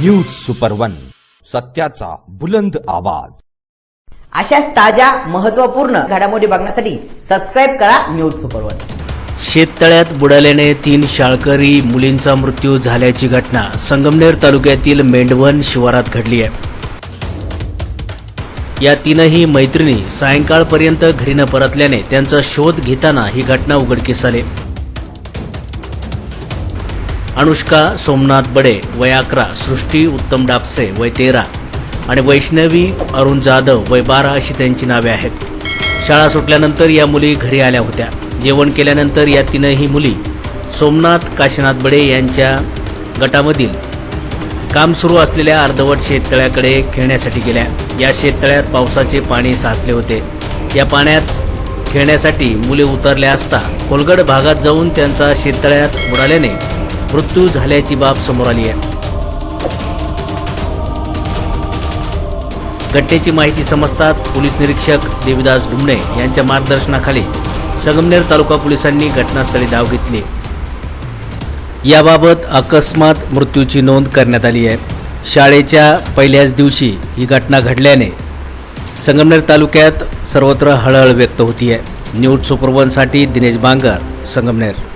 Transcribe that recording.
News super one सत्याचा बुलंद आवाज. अशाच ताज्या महत्त्वपूर्ण घडामोडी बघण्यासाठी सबस्क्राईब करा न्यूज सुपर वन शेततळ्यात बुडाल्याने तीन शाळकरी मुलींचा मृत्यू झाल्याची घटना संगमनेर तालुक्यातील मेंढवण शिवारात घडली आहे. या तीनही मैत्रिणी सायंकाळपर्यंत घरी न परतल्याने त्यांचा शोध घेताना ही घटना उघडकीस आली. अनुष्का सोमनाथ बडे वय अकरा सृष्टी उत्तम डापसे वय तेरा आणि वैष्णवी अरुण जाधव वय बारा अशी त्यांची नावे आहेत. शाळा सुटल्यानंतर या मुली घरी आल्या होत्या. जेवण केल्यानंतर या तीनही मुली सोमनाथ काशीनाथ बडे यांच्या गटामधील काम सुरू असलेल्या अर्धवट शेततळ्याकडे खेळण्यासाठी गेल्या. या शेततळ्यात पावसाचे पाणी साचले होते. या पाण्यात खेळण्यासाठी मुले उतरल्या असता कोलगड भागात जाऊन त्यांचा शेततळ्यात बुडाल्याने मृत्यू झाल्याची बाब समोर आली आहे. घटनेची माहिती समजतात पोलीस निरीक्षक देवीदास डुमणे यांच्या मार्गदर्शनाखाली संगमनेर तालुका पोलिसांनी घटनास्थळी धाव घेतली याबाबत अकस्मात मृत्यूची नोंद करण्यात आली आहे. शाळेच्या पहिल्याच दिवशी ही घटना घडल्याने संगमनेर तालुक्यात सर्वत्र हळहळ व्यक्त होती आहे न्यूज सुपरवनसाठी दिनेश बांगर संगमनेर.